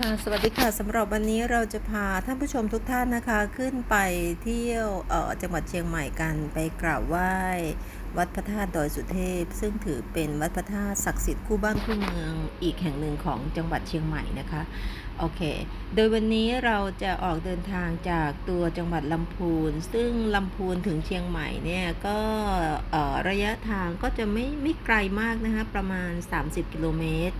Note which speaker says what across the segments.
Speaker 1: ค่ะสวัสดีค่ะสำหรับวันนี้เราจะพาท่านผู้ชมทุกท่านนะคะ ขึ้นไปเที่ยวเอ่อจังหวัดเชียงใหม่กันไปกราบไหว้ วัดพระธาตุดอยสุเทพ ซึ่งถือเป็นวัดพระธาตุศักดิ์สิทธิ์คู่บ้านคู่เมืองอีกแห่งหนึ่งของจังหวัดเชียงใหม่นะคะโอเค โดยวันนี้เราจะออกเดินทางจากตัวจังหวัดลำพูน ซึ่งลำพูนถึงเชียงใหม่เนี่ยก็ระยะทางก็จะไม่ไม่ไกลมากนะคะประมาณ 30 กิโลเมตร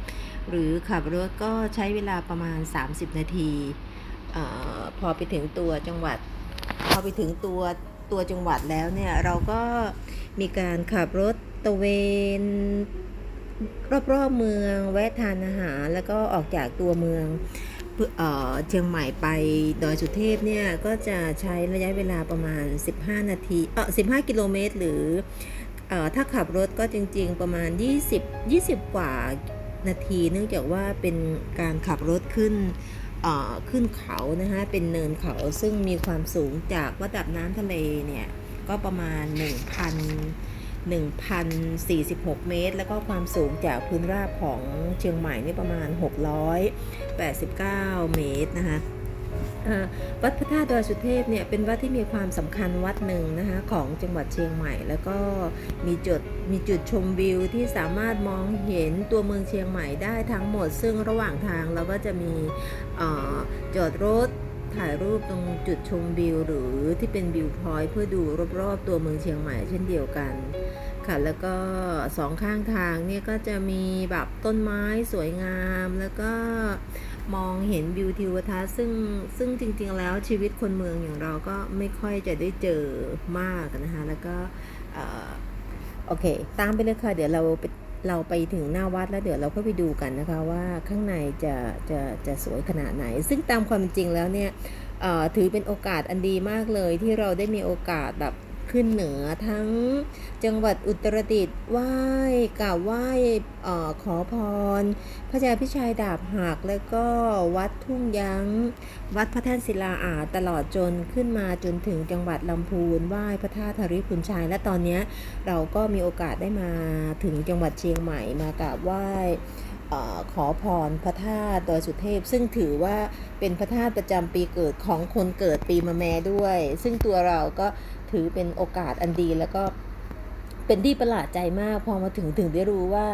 Speaker 1: หรือขับรถก็ใช้เวลาประมาณ 30 นาทีออพอไปถึงตัวจังหวัด พอไปถึงตัวตัวจังหวัดแล้วเนี่ยเราก็ มีการขับรถตะเวนรอบๆเมืองแวะทานอาหาร แล้วก็ออกจากตัวเมืองเเชียงใหม่ไปดอยสุเทพเนี่ย ก็จะใช้ระยะเวลาประมาณ 15 นาทีเออ15 กิโลเมตร หรืออถ้าขับรถก็จริง ๆ ประมาณ 20 20 กว่านาที เนื่องจากว่าเป็นการขับรถขึ้นขึ้นเขานะคะเป็นเนินเขาซึ่งมีความสูงจากระดับน้ำทะเลเนี่ย ก็ประมาณ 1,000 1,046 เมตร แล้วก็ความสูงจากพื้นราบของเชียงใหม่นี่ประมาณ 689 เมตรนะคะวัดพระธาตุดอยสุเทพเนี่ยเป็นวัดที่มีความสำคัญวัดหนึ่งนะคะของจังหวัดเชียงใหม่ แล้วก็มีจุดมีจุดชมวิวที่สามารถมองเห็นตัวเมืองเชียงใหม่ได้ทั้งหมด ซึ่งระหว่างทางเราก็จะมีจอดรถ ถ่ายรูปตรงจุดชมวิวหรือที่เป็นวิวพอยต์เพื่อดูรอบๆตัวเมืองเชียงใหม่เช่นเดียวกันค่ะแล้วก็สองข้างทางเนี่ยก็จะมีแบบต้นไม้สวยงาม แล้วก็มองเห็นวิวทิวทัศน์ซึ่งซึ่งจริงๆแล้วชีวิตคนเมืองอย่างเราก็ไม่ค่อยจะได้เจอมากนะคะ แล้วก็โอเค ตามไปเลยค่ะ เดี๋ยวเราไป เราไปถึงหน้าวัดแล้วเดี๋ยวเราก็ไปดูกันนะคะว่าข้างในจะจะจะสวยขนาดไหน ซึ่งตามความจริงแล้วเนี่ยถือเป็นโอกาสอันดีมากเลยที่เราได้มีโอกาสแบบ ขึ้นเหนือทั้งจังหวัดอุตรดิตถ์ไหว้กราบไหว้ขอพร พระยาพิชัยดาบหักแล้วก็วัดทุ่งยั้ง วัดพระแท่นศิลาอาตลอดจนขึ้นมาจนถึงจังหวัดลำพูนไหว้พระธาตุธริพุนชัย และตอนนี้เราก็มีโอกาสได้มาถึงจังหวัดเชียงใหม่มากราบไหว้ขอพรพระธาตุดอยสุเทพ ซึ่งถือว่าเป็นพระธาตุประจำปีเกิดของคนเกิดปีมะแม่ด้วย ซึ่งตัวเราก็ ถือเป็นโอกาสอันดีแล้วก็เป็นที่ประหลาดใจมากพอมาถึงถึงได้รู้ว่า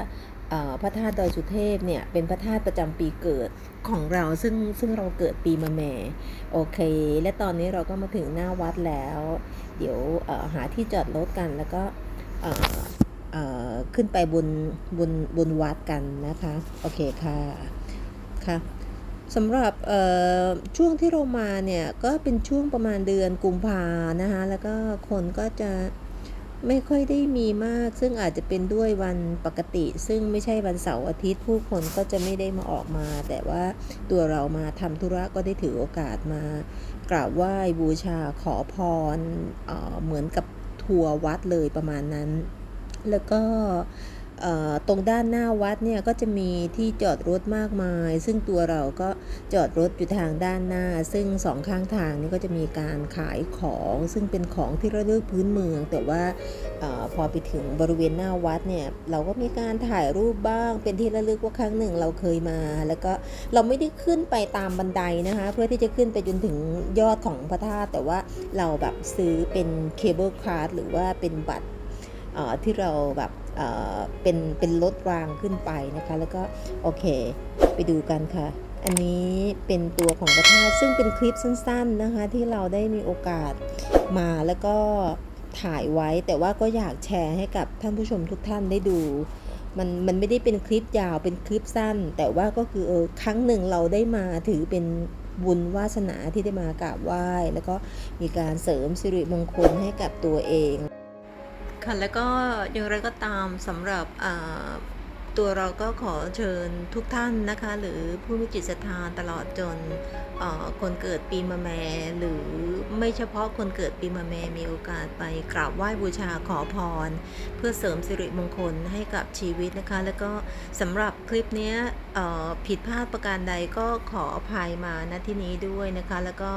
Speaker 1: พระธาตุดอยสุเทพเนี่ยเป็นพระธาตุประจำปีเกิดของเราซึ่งซึ่งเราเกิดปีมะแม่โอเค และตอนนี้เราก็มาถึงหน้าวัดแล้ว เดี๋ยวหาที่จอดรถกันแล้วก็ขึ้นไปบนบนบนวัดกันนะคะ โอเคค่ะค่ะ สำหรับช่วงที่เรามาเนี่ยก็เป็นช่วงประมาณเดือนกุมภานะคะแล้วก็คนก็จะไม่ค่อยได้มีมาก ซึ่งอาจจะเป็นด้วยวันปกติ ซึ่งไม่ใช่วันเสาร์อาทิตย์ ผู้คนก็จะไม่ได้มาออกมา แต่ว่าตัวเรามาทำธุระก็ได้ถือโอกาสมากราบไหว้บูชาขอพรเออเหมือนกับทัวร์วัดเลยประมาณนั้น แล้วก็เตรงด้านหน้าวัดเนี่ยก็จะมีที่จอดรถมากมาย ซึ่งตัวเราก็จอดรถอยู่ทางด้านหน้า ซึ่งสองข้างทางนี่ก็จะมีการขายของ ซึ่งเป็นของที่ระลึกพื้นเมือง แต่ว่าอพอไปถึงบริเวณหน้าวัดเนี่ยเราก็มีการถ่ายรูปบ้าง เป็นที่ระลึกว่าครั้งหนึ่งเราเคยมา แล้วก็เราไม่ได้ขึ้นไปตามบันไดนะคะ เพื่อที่จะขึ้นไปจนถึงยอดของพระธาตุแต่ว่าเราแบบซื้อเป็นเคเบิลคาร์ดหรือว่าเป็นบัตร ที่เราแบบเป็นเป็นรถรางขึ้นไปนะคะ แล้วก็โอเค ไปดูกันค่ะ อันนี้เป็นตัวของพระธาตุซึ่งเป็นคลิปสั้นๆนะคะ ที่เราได้มีโอกาสมาแล้วก็ถ่ายไว้ แต่ว่าก็อยากแชร์ให้กับท่านผู้ชมทุกท่านได้ดูมันมันไม่ได้เป็นคลิปยาวเป็นคลิปสั้น แต่ว่าก็คือเออครั้งหนึ่งเราได้มาถือเป็นบุญวาสนาที่ได้มากราบไหว้ แล้วก็มีการเสริมสิริมงคลให้กับตัวเอง ค่ะ แล้วก็อย่างไรก็ตามสำหรับอ่า ตัวเราก็ขอเชิญทุกท่านนะคะ หรือผู้มีจิตศรัทธาตลอดจนคนเกิดปีมะแม หรือไม่เฉพาะคนเกิดปีมะแมมีโอกาสไปกราบไหว้บูชาขอพร เพื่อเสริมสิริมงคลให้กับชีวิตนะคะ แล้วก็สำหรับคลิปนี้ผิดพลาดประการใดก็ขออภัยมาณที่นี้ด้วยนะคะ แล้วก็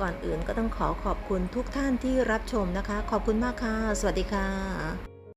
Speaker 1: ก่อนอื่นก็ต้องขอขอบคุณทุกท่านที่รับชมนะคะ ขอบคุณมากค่ะ สวัสดีค่ะ